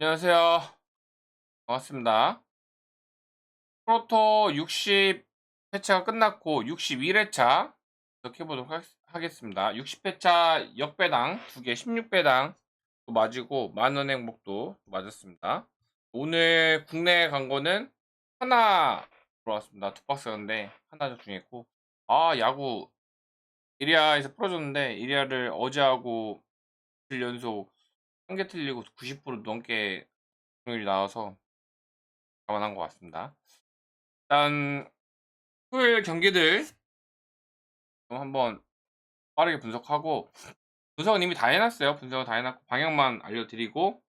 안녕하세요. 반갑습니다. 프로토 60회차가 끝났고 61회차 시작해보도록 하, 겠습니다 60회차 역배당 2개 16배당 또 맞고 만원 행복도 맞았습니다. 오늘 국내에 간 거는 하나 들어왔습니다. 두 박스였는데 하나 중했고 아 야구 이리아에서 풀어줬는데 이리아를 어제하고 2 연속 한 개 틀리고 90% 넘게 확률이 나와서 감안한 것 같습니다. 일단 토요일 경기들 좀 한번 빠르게 분석하고 분석은 이미 다 해놨어요. 분석은 다 해놨고 방향만 알려드리고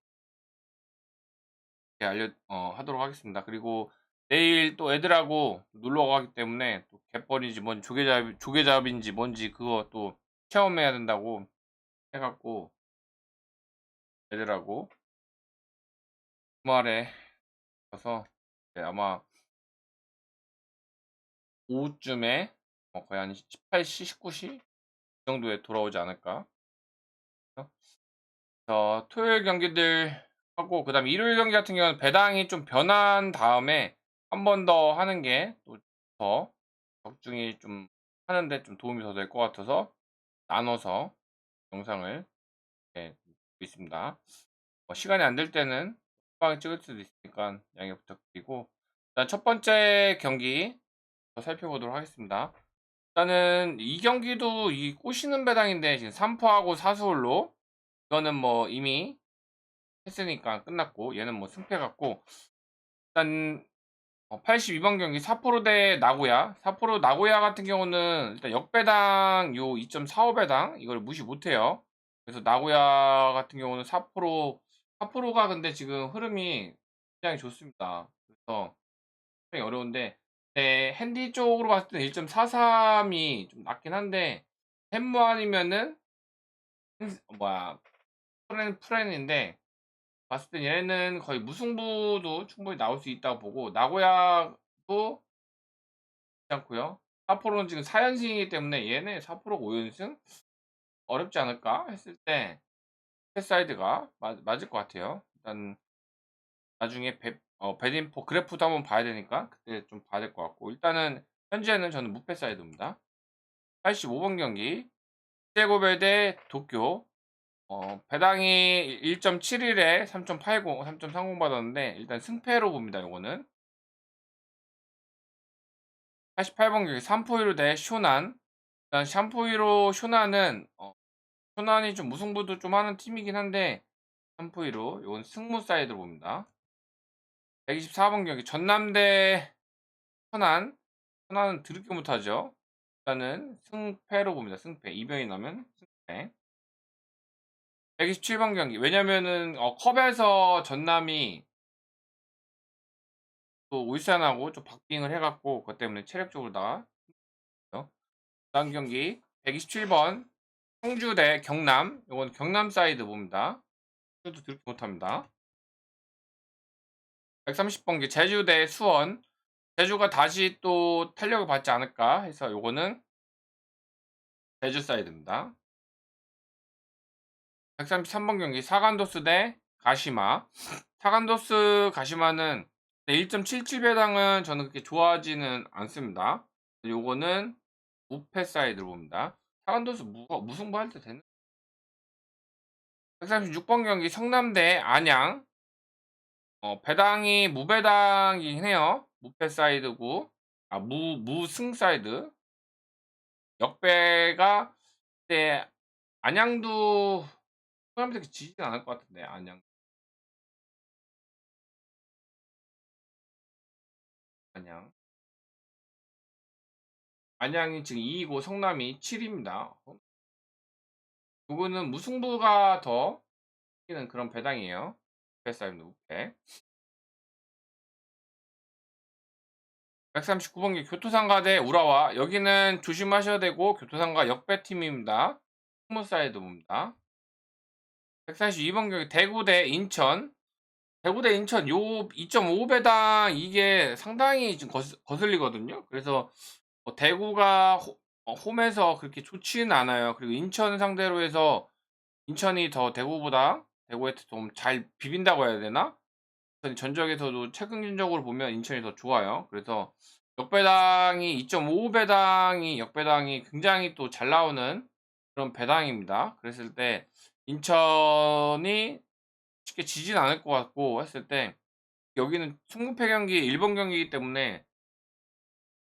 이렇게 알려 어, 하도록 하겠습니다. 그리고 내일 또 애들하고 놀러 가기 때문에 또 갯벌인지 뭔 조개잡 조개잡인지 뭔지 그거 또 체험해야 된다고 해갖고 애들하고 주말에 가서 네, 아마 오후쯤에 어, 거의 한 18시, 19시 정도에 돌아오지 않을까. 어, 토요일 경기들 하고 그다음 일요일 경기 같은 경우는 배당이 좀 변한 다음에 한 번 더 하는 게또더 적중이 좀 하는데 좀 도움이 더 될 것 같아서 나눠서 영상을 네, 있습니다. 어, 시간이 안 될 때는 후방에 찍을 수도 있으니까 양해 부탁드리고 일단 첫 번째 경기 살펴보도록 하겠습니다. 일단은 이 경기도 이 꼬시는 배당인데 지금 3포하고 사수홀로 이거는 뭐 이미 했으니까 끝났고 얘는 뭐 승패 같고 일단 82번 어, 경기 사포로 대 나고야 사포로 나고야 같은 경우는 일단 역배당 요 2.45배당 이걸 무시 못해요 그래서 나고야 같은 경우는 4% 4%가 근데 지금 흐름이 굉장히 좋습니다. 그래서 굉장히 어려운데 네, 핸디 쪽으로 봤을 때는 1.43이 좀 낮긴 한데 햄무 아니면은 뭐야 프렌 프렌인데 봤을 때 얘는 거의 무승부도 충분히 나올 수 있다고 보고 나고야도 괜찮고요. 4%는 지금 4연승이기 때문에 얘네 4%가 5연승 어렵지 않을까 했을 때 패사이드가 맞을 것 같아요. 일단 나중에 배, 어, 배딘포 그래프도 한번 봐야 되니까 그때 좀 봐야 될 것 같고 일단은 현재는 저는 무패 사이드입니다. 85번 경기 세고베 대 도쿄 어, 배당이 1.71에 3.80, 3.30 받았는데 일단 승패로 봅니다. 요거는 88번 경기 3포이로 대 쇼난 일단 샴푸이로 쇼나는 어, 쇼난이 좀 무승부도 좀 하는 팀이긴 한데 샴푸이로 이건 승무 사이드로 봅니다. 124번 경기 전남대 천안 천안은 드럽게 못하죠. 일단은 승패로 봅니다. 승패. 이변이 나면 승패. 127번 경기. 왜냐면은 어, 컵에서 전남이 또 울산하고 좀 박빙을 해갖고 그것 때문에 체력적으로 다. 다음 경기. 127번 청주 대 경남 이건 경남 사이드 봅니다. 청주도 들게 못합니다. 130번기 제주 대 수원 제주가 다시 또 탄력을 받지 않을까 해서 요거는 제주 사이드입니다. 133번 경기 사간도스 대 가시마 사간도스 가시마는 1.77배당은 저는 그렇게 좋아하지는 않습니다. 요거는 무패 사이드로 봅니다. 사관도수 무승부 할 때 되는 136번 경기 성남대 안양. 어, 배당이 무배당이긴 해요. 무패 사이드고. 아, 무 무승 사이드. 역배가 때 안양도 성남대 지진 않을 것 같은데 안양. 안양 안양이 지금 2이고 성남이 7입니다. 누구는 무승부가 더 이기는 그런 배당이에요. 배싸임 우패. 139번기 교토상가 대 우라와 여기는 조심하셔야 되고 교토상가 역배팀입니다. 스무사이드입니다. 142번 경기 대구 대 인천 대구 대 인천 요 2.5배당 이게 상당히 좀 거슬, 리거든요 그래서 뭐 대구가 호, 어, 홈에서 그렇게 좋지는 않아요. 그리고 인천 상대로 해서 인천이 더 대구보다 대구에서 좀잘 비빈다고 해야 되나? 전적에서도 최근적으로 보면 인천이 더 좋아요. 그래서 역배당이 2.5 배당이 역배당이 굉장히 또 잘 나오는 그런 배당입니다. 그랬을 때 인천이 쉽게 지진 않을 것 같고 했을 때 여기는 20패 경기 일본 경기이기 때문에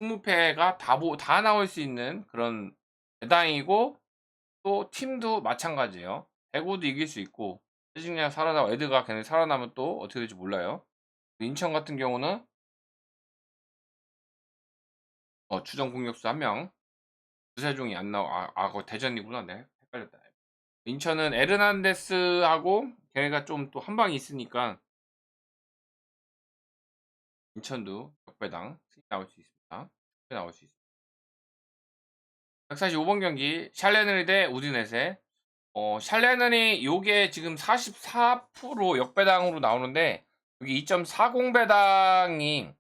20패가 다, 보, 다 나올 수 있는 그런 배당이고 또 팀도 마찬가지예요. 대구도 이길 수 있고 세징야가 살아나고 에드가 걔네 살아나면 또 어떻게 될지 몰라요. 인천 같은 경우는 어, 추정 공격수 한 명, 두세종이 안 나오. 아, 아, 거 대전이구나. 네, 헷갈렸다. 인천은 에르난데스하고 걔네가 좀 또 한 방이 있으니까 인천도 역배당 나올 수 있습니다. 나올 수 있습니다. 145번 경기 샬레너리 대 우디네세 어, 샬레너리 요게 지금 44% 역배당으로 나오는데 여기 2.40 배당이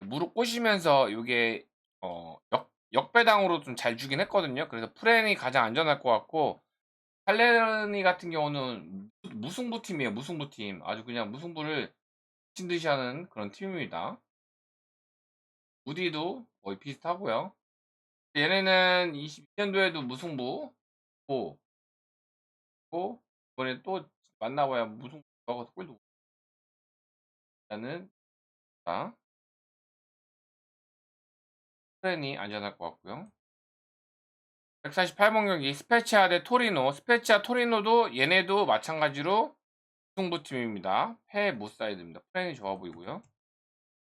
무릎 꼬시면서 요게 어, 역, 역배당으로 좀 잘 주긴 했거든요. 그래서 프렌이 가장 안전할 것 같고 샬레너리 같은 경우는 무승부 팀이에요. 무승부 팀. 아주 그냥 무승부를 미친 듯이 하는 그런 팀입니다. 우디도 거의 비슷하고요. 얘네는 22년도에도 무승부 고, 고 이번에 또 만나봐야 무승부 하고 꼴도 일단은 자 프렌이 안전할 것 같고요. 148번 경기 스페치아 대 토리노 스페치아 토리노도 얘네도 마찬가지로 승부팀입니다. 패 못사이드입니다. 프렌이 좋아 보이고요.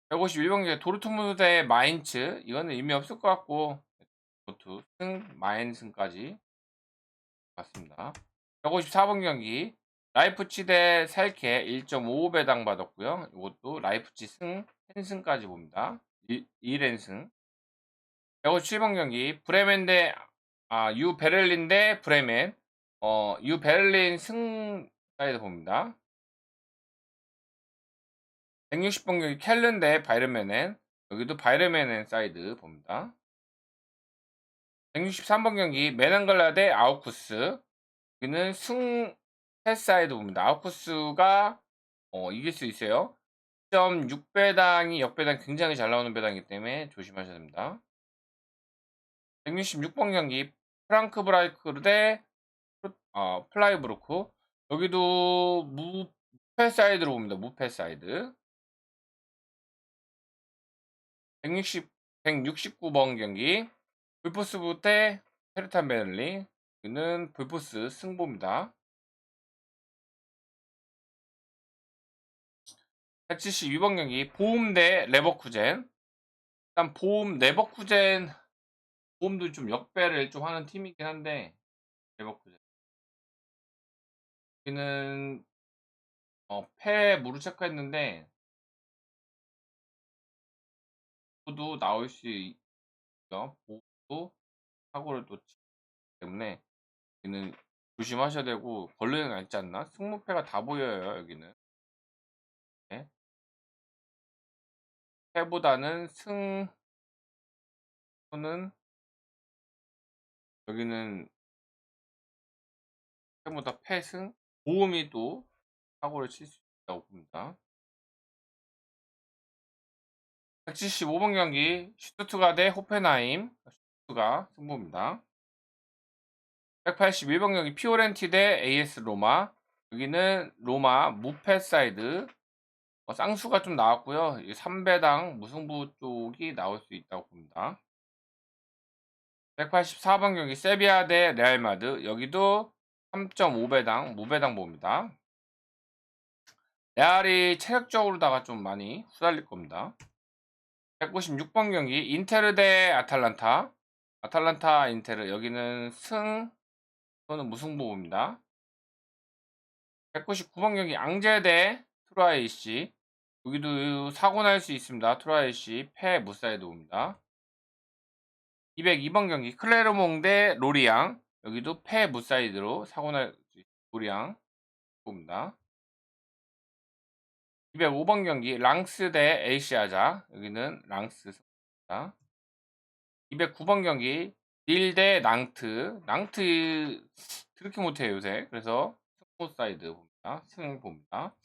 151번 경기 도르트문트 대 마인츠 이거는 의미 없을 것 같고 도트 승 마인승까지 맞습니다. 154번 경기 라이프치 대 살케 1.55배당 받았고요. 이것도 라이프치 승 펜승까지 봅니다. 1렌승 157번 경기 브레멘 대 아, 유 베를린 대 브레멘 어, 유 베를린 승 사이드 봅니다. 160번 경기 켈른 대 바이르메넨 여기도 바이르메넨 사이드 봅니다. 163번 경기 메난글라 대 아우쿠스 여기는 승 패 사이드 봅니다. 아우쿠스가 어, 이길 수 있어요. 2.6배당이 역배당 굉장히 잘 나오는 배당이기 때문에 조심하셔야 됩니다. 166번 경기 프랑크 브라이크 대 어, 플라이브루크 여기도 무패 사이드로 봅니다. 무패 사이드 160, 169번 경기 불포스 대 페르탄 베를린 여기는 불포스 승부입니다. 172번 경기 보험 대 레버쿠젠. 일단 보험 레버쿠젠 보험도 좀 역배를 좀 하는 팀이긴 한데 레버쿠젠. 여기는 어, 패 무르 체크 했는데 도 나올 수 있죠. 보험도 사고를 또 때문에 여기는 조심하셔야 되고 걸리는 거 있지 않나? 승무패가 다 보여요 여기는 네. 패보다는 승 또는 여기는 패보다 패승 보험이 또 사고를 칠 수 있다고 봅니다. 175번 경기 슈투트가 대 호펜하임 슈투트가 승부입니다. 181번 경기 피오렌티 대 AS 로마 여기는 로마 무패 사이드 어, 쌍수가 좀 나왔고요. 3배당 무승부 쪽이 나올 수 있다고 봅니다. 184번 경기 세비야 대 레알마드 여기도 3.5배당 무배당 봅니다. 레알이 체력적으로다가 좀 많이 후달릴 겁니다. 196번 경기 인테르 대 아탈란타 아탈란타 인테르 여기는 승 또는 무승부입니다. 199번 경기 앙제 대 트라이시 여기도 사고 날 수 있습니다. 트라이시 패 무사이드입니다. 202번 경기 클레르몽 대 로리앙 여기도 패 무사이드로 사고 날 수 있습니다. 로리앙 입니다 205번 경기 랑스 대 에이시아자 여기는 랑스입니다. 209번 경기 딜대 낭트 낭트 그렇게 못해요 요새 그래서 스모 사이드 봅니다. 승 봅니다.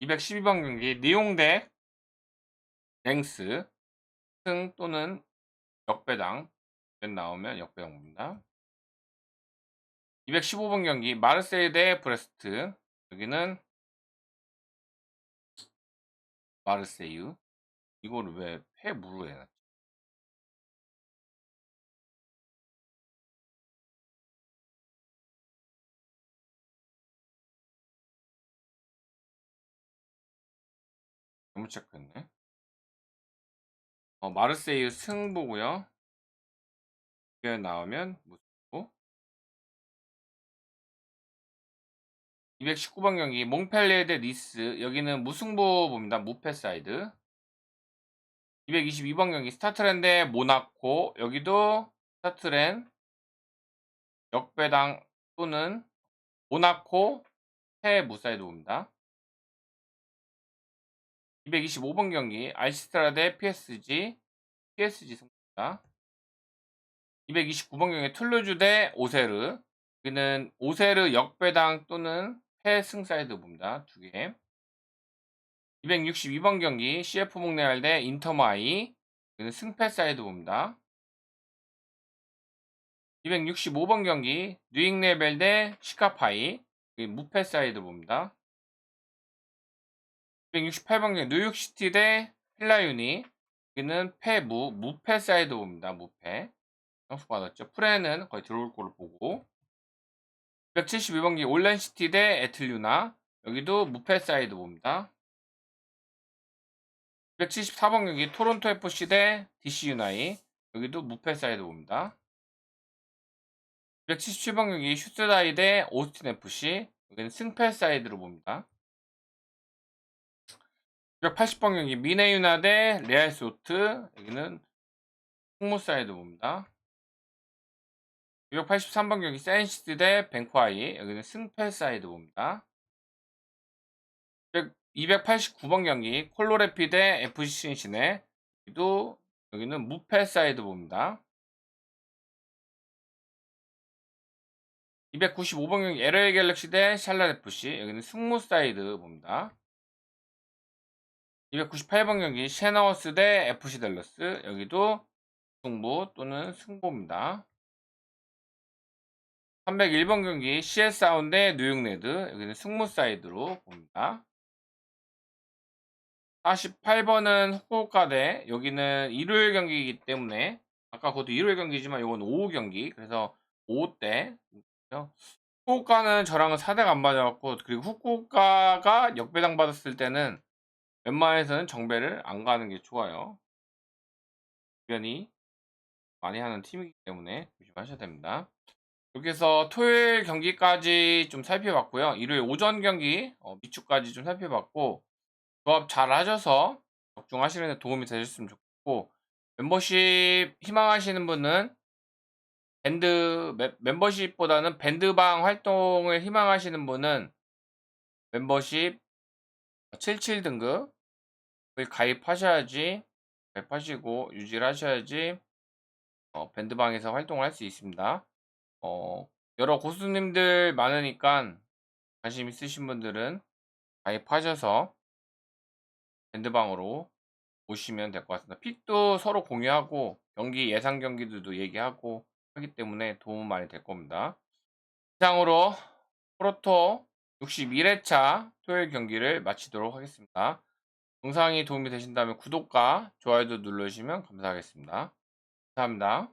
212번 경기 니용 대 랭스 승 또는 역배당 나오면 역배당 봅니다. 215번 경기 마르세유 대 브레스트 여기는 마르세유 이거를 왜 패무로 해놨지? 잘못 체크했네. 어, 마르세유 승 보고요. 이게 나오면 무 219번 경기 몽펠레 대 니스 여기는 무승부 봅니다. 무패 사이드. 222번 경기 스타트랜 대 모나코 여기도 스타트랜 역배당 또는 모나코 패 무사이드 봅니다. 225번 경기 알시스트라 대 PSG PSG 승부입니다. 229번 경기 툴루즈 대 오세르 여기는 오세르 역배당 또는 패승 사이드 봅니다. 두 개. 262번 경기 CF 목레알 대 인터마이 승패 사이드 봅니다. 265번 경기 뉴잉레벨 대 시카파이 무패 사이드 봅니다. 268번 경기 뉴욕시티 대 힐라유니 여기는 패무 무패 사이드 봅니다. 무패 점수 받았죠. 프레는 거의 들어올 거로 보고 272번 경기 올랜시티 대 에틀유나 여기도 무패 사이드 봅니다. 274번 경기 토론토 FC 대 DC 유나이 여기도 무패 사이드 봅니다. 277번 경기 슈트다이 대 오스틴 FC 여기는 승패 사이드로 봅니다. 280번 경기 미네 유나 대 레알 소트 여기는 승무 사이드 봅니다. 283번 경기 센시드 대 뱅크와이 여기는 승패 사이드 봅니다. 289번 경기 콜로레피 대 FC 신시네 여기도 여기는 무패 사이드 봅니다. 295번 경기 LA 갤럭시 대 샬럿 FC 여기는 승무 사이드 봅니다. 298번 경기 셰너워스 대 FC 델러스 여기도 승부 또는 승부입니다. 301번 경기 CS 사운 대 뉴욕 레드 여기는 승무 사이드로 봅니다. 48번은 후쿠오카 대 여기는 일요일 경기이기 때문에 아까 그것도 일요일 경기지만 이건 오후 경기 그래서 오후 때 후쿠오카는 저랑은 4대가 안 맞아갖고 그리고 후쿠오카가 역배당 받았을 때는 웬만해서는 정배를 안 가는 게 좋아요. 주변이 많이 하는 팀이기 때문에 조심하셔야 됩니다. 해서 토요일 경기까지 좀 살펴봤고요. 일요일 오전 경기 어, 미축까지 좀 살펴봤고 조합 잘 하셔서 적중하시는 데 도움이 되셨으면 좋겠고 멤버십 희망하시는 분은 밴드 멤버십보다는 밴드방 활동을 희망하시는 분은 멤버십 77등급을 가입하셔야지 가입하시고 유지를 하셔야지 어, 밴드방에서 활동을 할 수 있습니다. 어, 여러 고수님들 많으니까 관심 있으신 분들은 가입하셔서 밴드방으로 오시면 될 것 같습니다. 픽도 서로 공유하고 경기 예상 경기들도 얘기하고 하기 때문에 도움 많이 될 겁니다. 이상으로 프로토 61회차 토요일 경기를 마치도록 하겠습니다. 영상이 도움이 되신다면 구독과 좋아요도 눌러주시면 감사하겠습니다. 감사합니다.